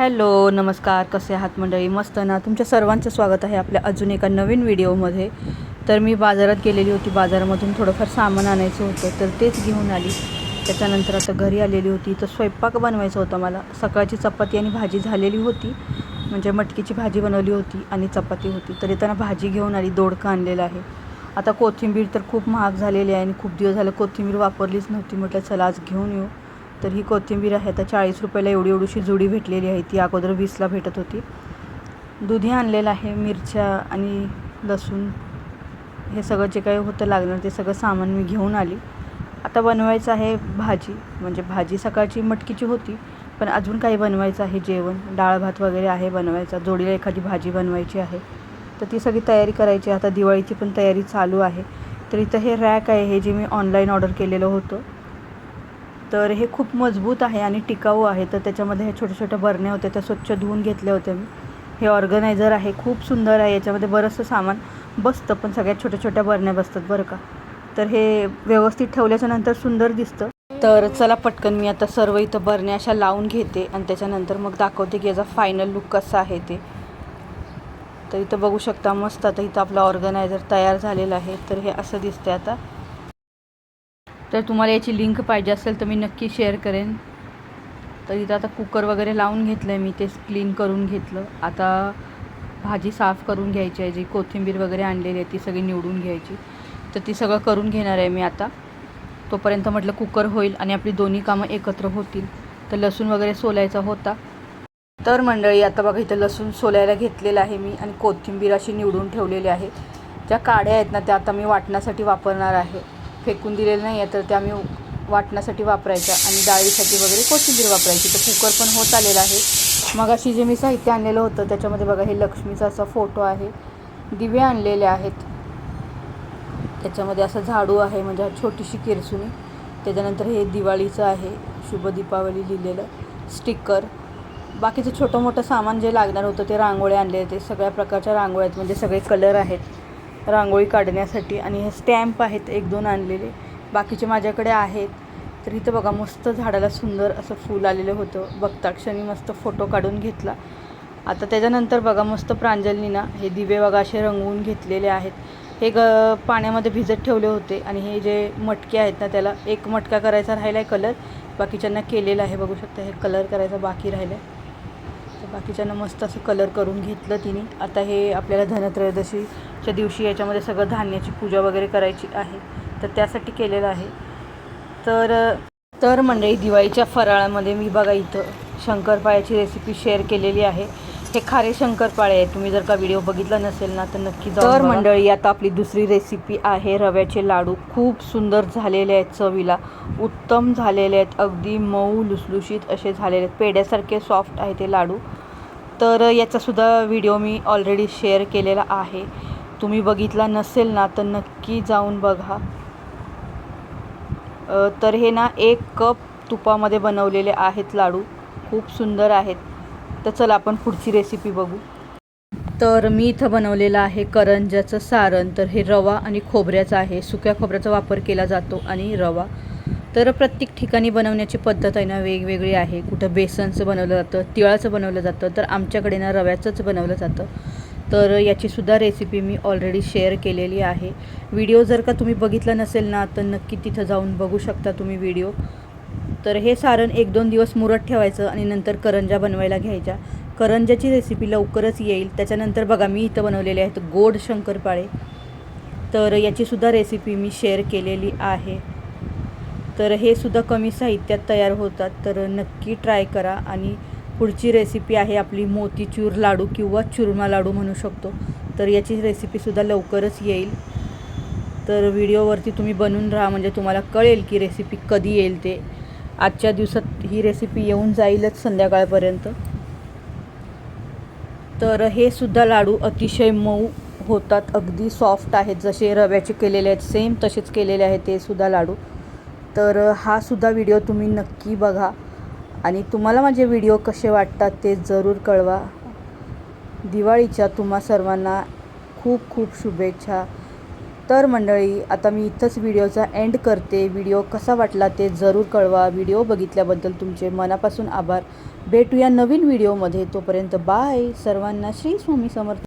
Hello नमस्कार. कसे आहात मंडळी? मस्त ना? तुमच्या सर्वांचं स्वागत आहे आपल्या अजून एका नवीन व्हिडिओमध्ये. तर मी बाजारात गेलेली होती. बाजारामधून थोडंफार सामान आणायचं होतं तर तेच घेऊन आली. त्याच्यानंतर आता घरी आलेली होती. तर स्वयंपाक बनवायचा होता मला. सकाळची चपाती आणि भाजी झालेली होती. म्हणजे मटकीची भाजी बनवली होती आणि चपाती होती. तर येताना भाजी घेऊन आली. दोडका आणलेला आहे. आता कोथिंबीर तर खूप महाग झालेली आहे आणि खूप दिवस झालं कोथिंबीर वापरलीच नव्हती. म्हटलं चला आज घेऊन येऊ. तर ही कोथिंबीर आहे. आता चाळीस रुपयाला एवढी एवढीशी जुडी भेटलेली आहे. ती अगोदर वीसला भेटत होती. दुधी आणलेलं आहे. मिरच्या आणि लसूण. हे सगळं जे काही होतं लागणार ते सगळं सामान मी घेऊन आली. आता बनवायचं आहे भाजी. म्हणजे भाजी सकाळची मटकीची होती. पण अजून काही बनवायचं आहे जेवण. डाळ भात वगैरे आहे बनवायचा. जोडीला एखादी भाजी बनवायची आहे. तर ती सगळी तयारी करायची आता दिवाळीची पण तयारी चालू आहे. तर इथं हे रॅक आहे. हे जे मी ऑनलाईन ऑर्डर केलेलं होतं. तर हे खूप मजबूत आहे आणि टिकाऊ आहे. तर त्याच्यामध्ये हे छोट्या छोट्या बरण्या होत्या त्या स्वच्छ धुवून घेतल्या होत्या मी. हे ऑर्गनायझर आहे खूप सुंदर आहे. याच्यामध्ये बरंचसं सामान बसतं पण सगळ्यात छोट्या छोट्या बरण्या बसतात बरं का. तर हे व्यवस्थित ठेवल्याच्या नंतर सुंदर दिसतं. तर चला पटकन मी आता सर्व इथं बरण्या अशा लावून घेते आणि त्याच्यानंतर मग दाखवते की याचा फायनल लुक कसा आहे ते. तर इथं बघू शकता मस्त आता इथं आपला ऑर्गनायझर तयार झालेला आहे. तर हे असं दिसतंय आता. तर तुम्हाला याची लिंक पाहिजे असेल तर मी नक्की शेअर करेन. तर इथं आता कुकर वगैरे लावून घेतलं आहे मी ते क्लीन करून घेतलं. आता भाजी साफ करून घ्यायची आहे जी कोथिंबीर वगैरे आणलेली आहे ती सगळी निवडून घ्यायची. तर ती सगळं करून घेणार आहे मी आता. तोपर्यंत म्हटलं कुकर होईल आणि आपली दोन्ही कामं एकत्र होतील. तर लसूण वगैरे सोलायचा होता. तर मंडळी आता बघा इथं लसूण सोलायला घेतलेलं आहे मी आणि कोथिंबीर अशी निवडून ठेवलेली आहे. ज्या काड्या आहेत ना त्या आता मी वाटण्यासाठी वापरणार आहे. फेकून दिलेलं नाही आहे तर त्या आम्ही वाटण्यासाठी वापरायच्या आणि डाळीसाठी वगैरे कोथिंबीर वापरायची. तर कुकर पण होत आलेला आहे. मग अशी जे मी साहित्य आणलेलं होतं त्याच्यामध्ये बघा हे लक्ष्मीचा असा फोटो आहे. दिवे आणलेले आहेत. त्याच्यामध्ये असं झाडू आहे म्हणजे छोटीशी किरसुनी. त्याच्यानंतर हे दिवाळीचं आहे शुभ दीपावली लिहिलेलं स्टिकर. बाकीचं छोटं मोठं सामान जे लागणार होतं ते रांगोळी आणले ते सगळ्या प्रकारच्या रांगोळ्या आहेत म्हणजे सगळे कलर आहेत. रांगोळी काढण्यासाठी आणि हे स्टॅम्प आहेत एक दोन आणलेले. बाकीचे माझ्याकडे आहेत. तर इथं बघा मस्त झाडाला सुंदर असं फूल आलेलं होतं. बघता क्षणी मस्त फोटो काढून घेतला. आता त्याच्यानंतर बघा मस्त प्रांजलीना हे दिवे बघा असे रंगवून घेतलेले आहेत. हे ग पाण्यामध्ये भिजत ठेवले होते आणि हे जे मटके आहेत ना त्याला एक मटका करायचा राहिला आहे कलर बाकीच्यांना केलेला आहे बघू शकता हे कलर करायचा बाकी राहिलं आहे तर बाकीच्यांना मस्त असं कलर करून घेतलं तिने. आता हे आपल्याला धनत्रयोदशी धनत्रयोदशीच्या दिवशी याच्यामध्ये सगळं धान्याची पूजा वगैरे करायची आहे. तर त्यासाठी केलेलं आहे. तर तर मंडळी दिवाळीच्या फराळामध्ये मी बघा इथं शंकरपाळ्याची रेसिपी शेअर केलेली आहे. हे खारे शंकरपाळे आहे तुम्ही जर का व्हिडिओ बघितला नसेल ना तर नक्की तर मंडळी आता आपली दुसरी रेसिपी आहे रव्याचे लाडू. खूप सुंदर झालेले आहेत चवीला. उत्तम झालेले आहेत. अगदी मऊ लुसलुशीत असे झालेले आहेत. पेड्यासारखे सॉफ्ट आहे ते लाडू. तर याचासुद्धा व्हिडिओ मी ऑलरेडी शेअर केलेला आहे. तुम्ही बघितला नसेल ना तर नक्की जाऊन बघा. तर हे ना एक कप तुपामध्ये बनवलेले आहेत लाडू. खूप सुंदर आहेत. तर चला आपण पुढची रेसिपी बघू. तर मी इथं बनवलेलं आहे करंजाचं सारण. तर हे रवा आणि खोबऱ्याचं आहे. सुक्या खोबऱ्याचा वापर केला जातो आणि रवा. तर प्रत्येक ठिकाणी बनवण्याची पद्धत आहे ना वेगवेगळी आहे. कुठं बेसनचं बनवलं जातं तिळाचं बनवलं जातं. तर आमच्याकडे ना रव्याचंच बनवलं जातं. तर याचीसुद्धा रेसिपी मी ऑलरेडी शेअर केलेली आहे. व्हिडिओ जर का तुम्ही बघितला नसेल ना तर नक्की तिथं जाऊन बघू शकता तुम्ही व्हिडिओ तर हे सारण एक दोन दिवस मुरत ठेवायचं आणि नंतर करंजा बनवायला घ्यायच्या. करंजाची रेसिपी लवकरच येईल. त्याच्यानंतर बघा मी इथं बनवलेले आहेत गोड शंकरपाळे. तर याचीसुद्धा रेसिपी मी शेअर केलेली आहे. तर हे सुद्धा कमी साहित्यात तयार होतात. तर नक्की ट्राय करा आणि पुढची रेसिपी आहे आपली मोतीचूर लाडू किंवा चुरमा लाडू म्हणू शकतो. तर याची रेसिपीसुद्धा लवकरच येईल. तर व्हिडिओवरती तुम्ही बनवून राहा म्हणजे तुम्हाला कळेल की रेसिपी कधी येईल ते. आजच्या दिवसात ही रेसिपी येऊन जाईलच संध्याकाळपर्यंत. तर हे सुद्धा लाडू अतिशय मऊ होतात अगदी सॉफ्ट आहेत. जसे रव्याचे केलेले आहेत सेम तसेच केलेले आहेत ते सुद्धा लाडू. तर हा सुद्धा व्हिडिओ तुम्ही नक्की बघा. आणि तुम्हाला माझे व्हिडिओ कसे वाटतात ते जरूर कळवा. दिवाळीच्या तुम्हा सर्वांना खूप खूप शुभेच्छा. तर मंडळी आता मी इथंच व्हिडिओचा एंड करते. व्हिडिओ कसा वाटला ते जरूर कळवा. व्हिडिओ बघितल्याबद्दल तुमचे मनापासून आभार. भेटूया नवीन व्हिडिओमध्ये तोपर्यंत बाय सर्वांना श्री स्वामी समर्थ.